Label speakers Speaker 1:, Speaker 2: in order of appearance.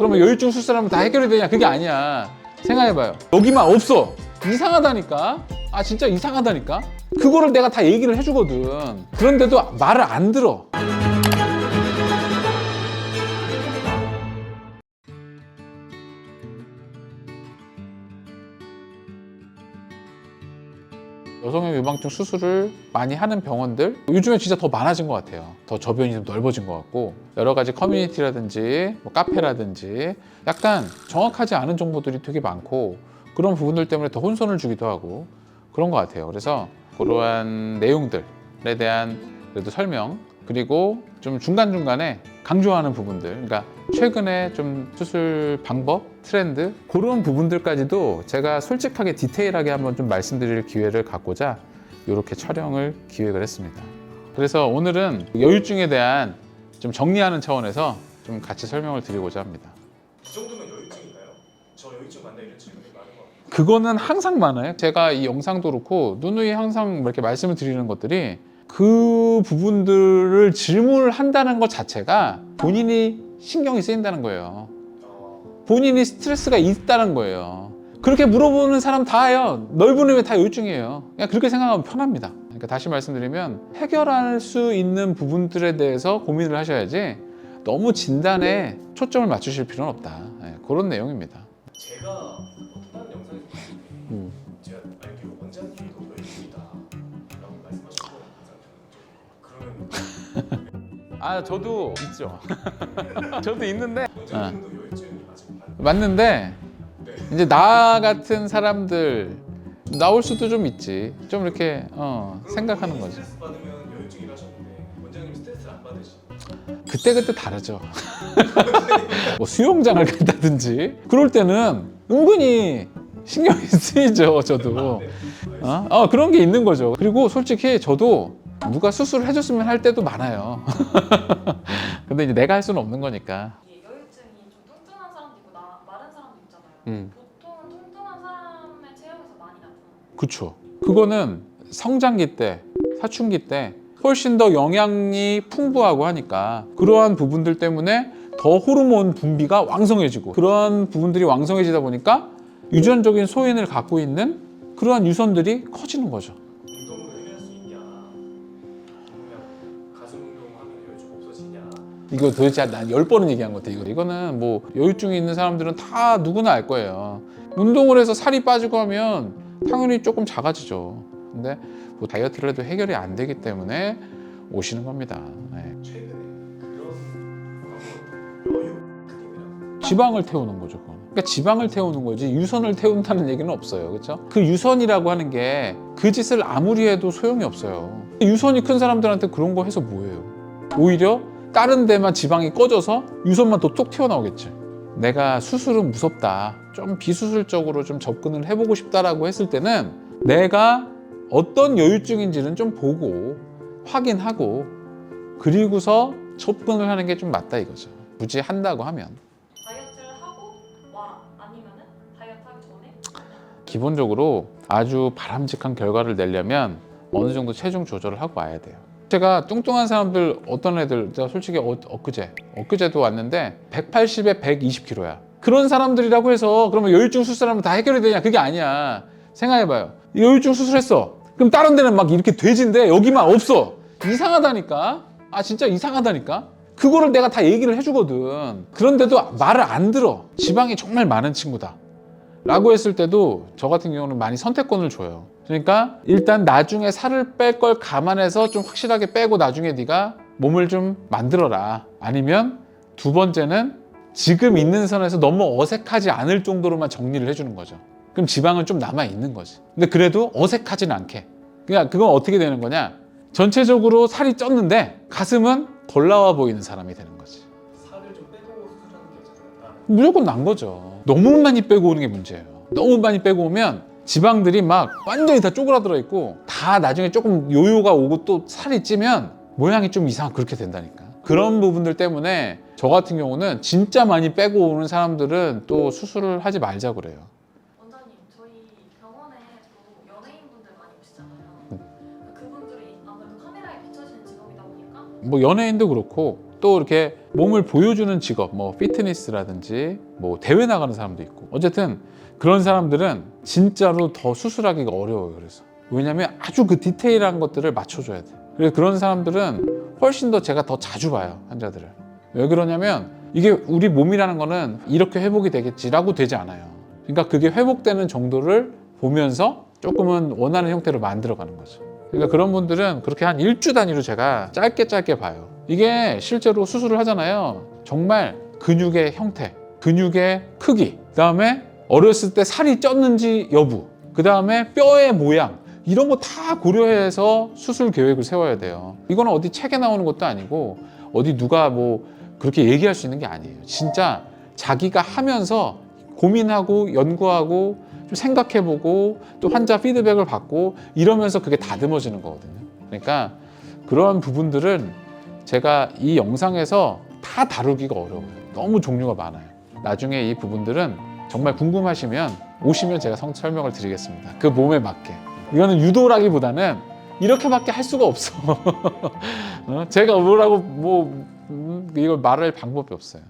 Speaker 1: 그러면 여유증 수술하면 다 해결이 되냐? 그게 아니야. 생각해봐요. 여기만 없어. 이상하다니까. 아 진짜 이상하다니까. 그거를 내가 다 얘기를 해주거든. 그런데도 말을 안 들어. 유방증 수술을 많이 하는 병원들 요즘에 진짜 더 많아진 것 같아요. 더 저변이 좀 넓어진 것 같고 여러 가지 커뮤니티라든지 뭐 카페라든지 약간 정확하지 않은 정보들이 되게 많고 그런 부분들 때문에 더 혼선을 주기도 하고 그런 것 같아요. 그래서 그러한 내용들에 대한 그래도 설명 그리고 좀 중간 중간에 강조하는 부분들, 그러니까 최근에 좀 수술 방법, 트렌드 그런 부분들까지도 제가 솔직하게 디테일하게 한번 좀 말씀드릴 기회를 갖고자 이렇게 촬영을 기획을 했습니다. 그래서 오늘은 여유증에 대한 좀 정리하는 차원에서 좀 같이 설명을 드리고자 합니다.
Speaker 2: 이 정도면 여유증인가요? 저 여유증 이런 질문이 많은 것 같아요.
Speaker 1: 그거는 항상 많아요. 제가 이 영상도 그렇고 누누이 항상 이렇게 말씀을 드리는 것들이 그 부분들을 질문을 한다는 것 자체가 본인이 신경이 쓰인다는 거예요.
Speaker 2: 어,
Speaker 1: 본인이 스트레스가 있다는 거예요. 그렇게 물어보는 사람 다예요. 넓은 의미 다 요증이에요. 그냥 그렇게 생각하면 편합니다. 그러니까 다시 말씀드리면 해결할 수 있는 부분들에 대해서 고민을 하셔야지 너무 진단에 초점을 맞추실 필요는 없다. 네, 그런 내용입니다.
Speaker 2: 제가 어떤 영상에서
Speaker 1: 음.
Speaker 2: 제가 알기로 원장님도 항상 저는 좀 그러면
Speaker 1: 아 저도 있죠. 저도 있는데
Speaker 2: 원장님도 여유증이 아직 안
Speaker 1: 맞는데
Speaker 2: 네.
Speaker 1: 이제 나 같은 사람들 나올 수도 좀 있지. 좀 이렇게 어, 생각하는.
Speaker 2: 스트레스 받으면 원장님 안 받으시죠?
Speaker 1: 그때 그때 다르죠. 뭐 수영장을 간다든지 그럴 때는 은근히 신경이 쓰이죠. 저도.
Speaker 2: 네.
Speaker 1: 어? 어, 그런 게 있는 거죠. 그리고 솔직히 저도 누가 수술을 해줬으면 할 때도 많아요. 근데 이제 내가 할 수는 없는 거니까.
Speaker 3: 이게 여유증이 좀 뚱뚱한 사람도 있고 나, 마른 사람도 있잖아요.
Speaker 1: 음.
Speaker 3: 보통은 뚱뚱한 사람의 체형에서 많이 나타나요.
Speaker 1: 그쵸. 그거는 성장기 때, 사춘기 때 훨씬 더 영양이 풍부하고 하니까 그러한 부분들 때문에 더 호르몬 분비가 왕성해지고 그러한 부분들이 왕성해지다 보니까 유전적인 소인을 갖고 있는 그러한 유선들이 커지는 거죠.
Speaker 2: 운동으로 해결할 수 있냐? 그냥 가슴 운동하면 여유증 없어지냐?
Speaker 1: 이거 도대체 난 열 번은 얘기한 것 같아. 이거 이거는 뭐 여유증이 있는 사람들은 다 누구나 알 거예요. 운동을 해서 살이 빠지고 하면 당연히 조금 작아지죠. 근데 뭐 다이어트를 해도 해결이 안 되기 때문에 오시는 겁니다. 네. 지방을 태우는 거죠. 그건. 그러니까 지방을 태우는 거지 유선을 태운다는 얘기는 없어요. 그렇죠? 그 유선이라고 하는 게 그 짓을 아무리 해도 소용이 없어요. 유선이 큰 사람들한테 그런 거 해서 뭐예요? 오히려 다른 데만 지방이 꺼져서 유선만 더톡 튀어나오겠지. 내가 수술은 무섭다. 좀 비수술적으로 좀 접근을 해보고 싶다라고 했을 때는 내가 어떤 여유증인지는 좀 보고 확인하고 그리고서 접근을 하는 게 좀 맞다 이거죠. 굳이 한다고 하면.
Speaker 3: 다이어트를 하고 와라. 아니면은 다이어트 하기 전에
Speaker 1: 기본적으로 아주 바람직한 결과를 내려면 어느 정도 체중 조절을 하고 와야 돼요. 제가 뚱뚱한 사람들 어떤 애들 제가 솔직히 어, 엊그제 엊그제도 왔는데 180에 120kg야. 그런 사람들이라고 해서 그러면 여유증 수술하면 다 해결이 되냐? 그게 아니야. 생각해봐요. 여유증 수술했어. 그럼 다른 데는 막 이렇게 돼지인데 여기만 없어. 이상하다니까. 아 진짜 이상하다니까. 그거를 내가 다 얘기를 해주거든. 그런데도 말을 안 들어. 지방이 정말 많은 친구다. 라고 했을 때도 저 같은 경우는 많이 선택권을 줘요. 그러니까 일단 나중에 살을 뺄 걸 감안해서 좀 확실하게 빼고 나중에 네가 몸을 좀 만들어라. 아니면 두 번째는 지금 있는 선에서 너무 어색하지 않을 정도로만 정리를 해주는 거죠. 그럼 지방은 좀 남아 있는 거지. 근데 그래도 어색하진 않게. 그러니까 그건 어떻게 되는 거냐? 전체적으로 살이 쪘는데 가슴은 덜 나와 보이는 사람이 되는 거지.
Speaker 2: 살을 좀 빼고 수술하는 게?
Speaker 1: 무조건 난 거죠. 너무 많이 빼고 오는 게 문제예요. 너무 많이 빼고 오면 지방들이 막 완전히 다 쪼그라들어 있고 다 나중에 조금 요요가 오고 또 살이 찌면 모양이 좀 이상 그렇게 된다니까. 그런 부분들 때문에 저 같은 경우는 진짜 많이 빼고 오는 사람들은 또 수술을 하지 말자 그래요.
Speaker 3: 원장님 저희 병원에도 연예인분들 많이 오시잖아요.
Speaker 1: 음.
Speaker 3: 그분들이 아무래도 카메라에 비춰지는 직업이다 보니까
Speaker 1: 뭐 연예인도 그렇고 또 이렇게 몸을 보여주는 직업, 뭐 피트니스라든지 뭐 대회 나가는 사람도 있고 어쨌든 그런 사람들은 진짜로 더 수술하기가 어려워요. 그래서 왜냐하면 아주 그 디테일한 것들을 맞춰줘야 돼. 그래서 그런 사람들은 훨씬 더 제가 더 자주 봐요 환자들을. 왜 그러냐면 이게 우리 몸이라는 거는 이렇게 회복이 되겠지라고 되지 않아요. 그러니까 그게 회복되는 정도를 보면서 조금은 원하는 형태로 만들어가는 거죠. 그러니까 그런 분들은 그렇게 한 일주 단위로 제가 짧게 짧게 봐요. 이게 실제로 수술을 하잖아요. 정말 근육의 형태, 근육의 크기, 그 다음에 어렸을 때 살이 쪘는지 여부, 그 다음에 뼈의 모양, 이런 거 다 고려해서 수술 계획을 세워야 돼요. 이거는 어디 책에 나오는 것도 아니고 어디 누가 뭐 그렇게 얘기할 수 있는 게 아니에요. 진짜 자기가 하면서 고민하고 연구하고 좀 생각해보고 또 환자 피드백을 받고 이러면서 그게 다듬어지는 거거든요. 그러니까 그런 부분들은 제가 이 영상에서 다 다루기가 어려워요. 너무 종류가 많아요. 나중에 이 부분들은 정말 궁금하시면 오시면 제가 성- 설명을 드리겠습니다. 그 몸에 맞게. 이거는 유도라기보다는 이렇게밖에 할 수가 없어. 어? 제가 뭐라고 뭐 음, 이걸 말할 방법이 없어요.